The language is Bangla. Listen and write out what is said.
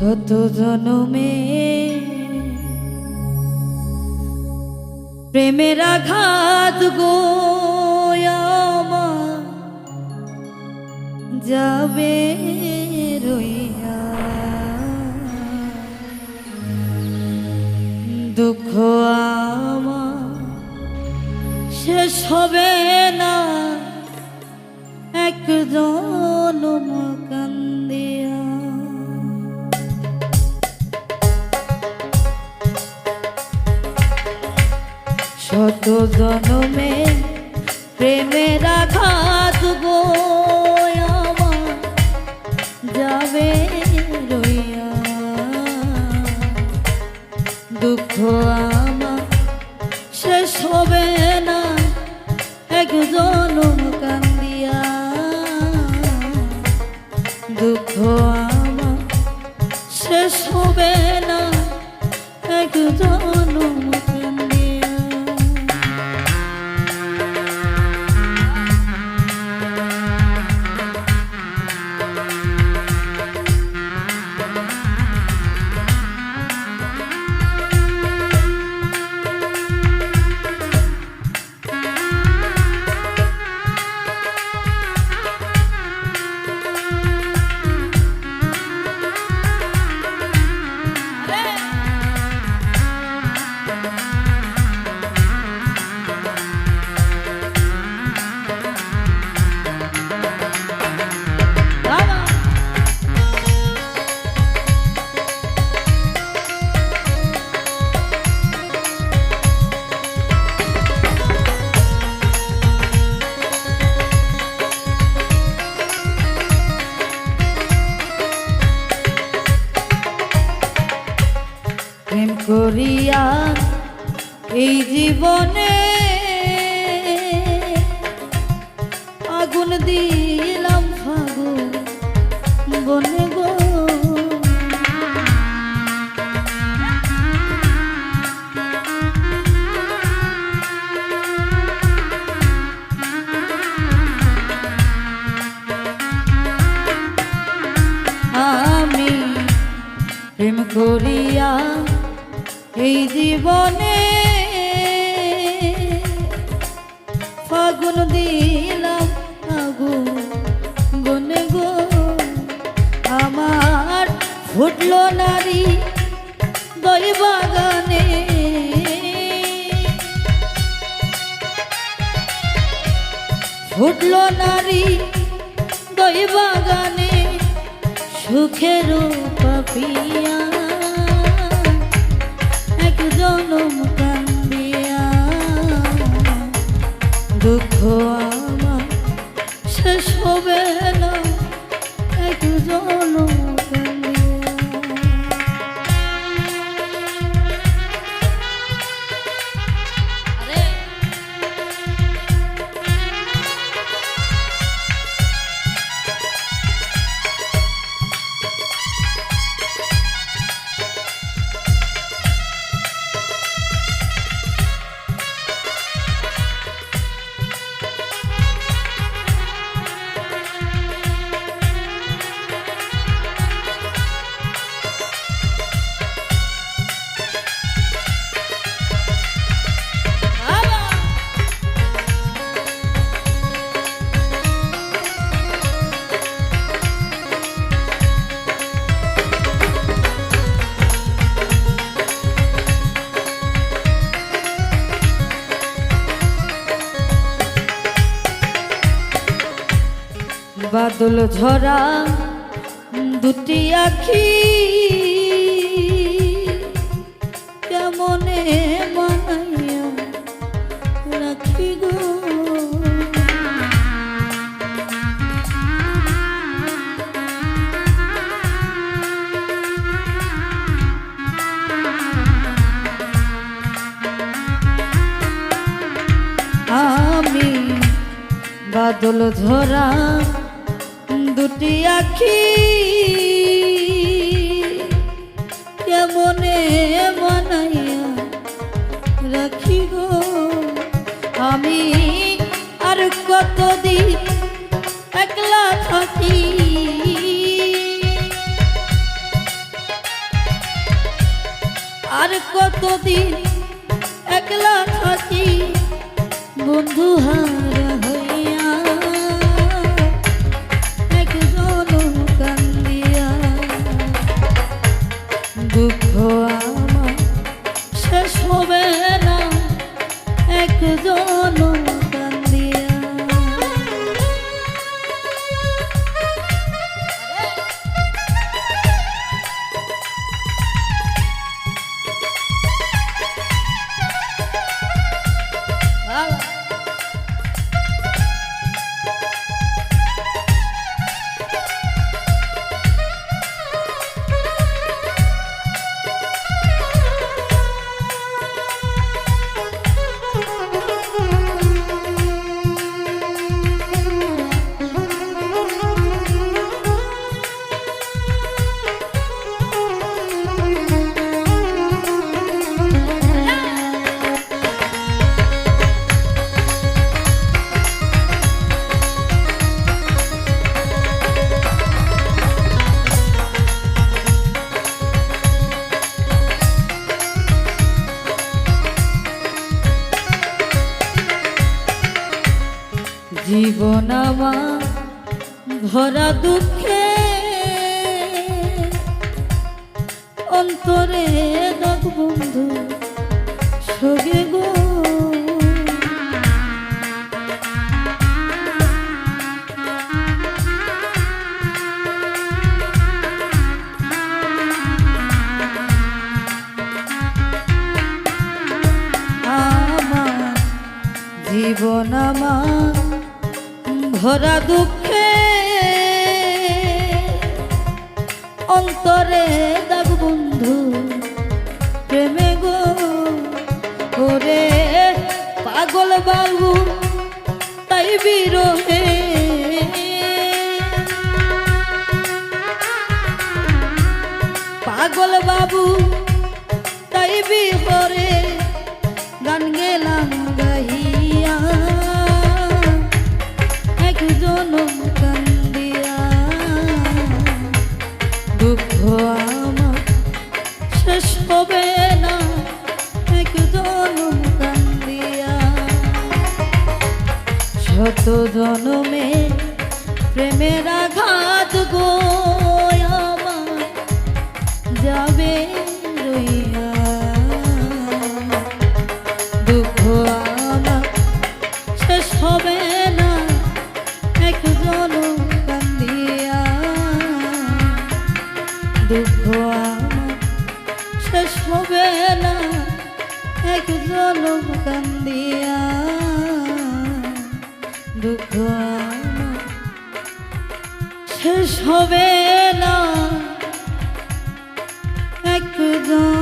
শত জনমে প্রেমের আঘাত গো আমার। যাবে রইয়া। দুঃখ আমার। শেষ হবে না। এক শত জনমে প্রেমে আঘাত গো আমার যাবে রইয়া। দুঃখ আমার শেষ হবে না এক জনম কান্দিয়া জীবনে আগুন দিলাম ফাগুন দিলাম আগুন গনে গো। আমার ফুটলো নারী দই বাগানে। ফুটলো নারী দই বাগানে, সুখের পাপিয়া। এক জনম আমার শেষ হবে না এক বাদল ঝরা দুটি আখি। কেমনে মানাইয়া রাখি বাদল ঝরা দুটি আখি। কেমনে বানাইয়া রাখি গো? আমি আর কতদিন একলা থাকি? আর কতদিন একলা থাকি? বন্ধু হারা জীবন আমার দুঃখে অন্তরে দাগ বন্ধু সগে গো। জীবন আমার ভরা দুঃখে অন্তরে দাগ বন্ধু প্রেমে গো। ওরে পাগল বাবু তাই বিরহে। পাগল বাবু শত জনমে প্রেমের আঘাত গো আমার যাবে দুঃখ শেষ হবে না। একদম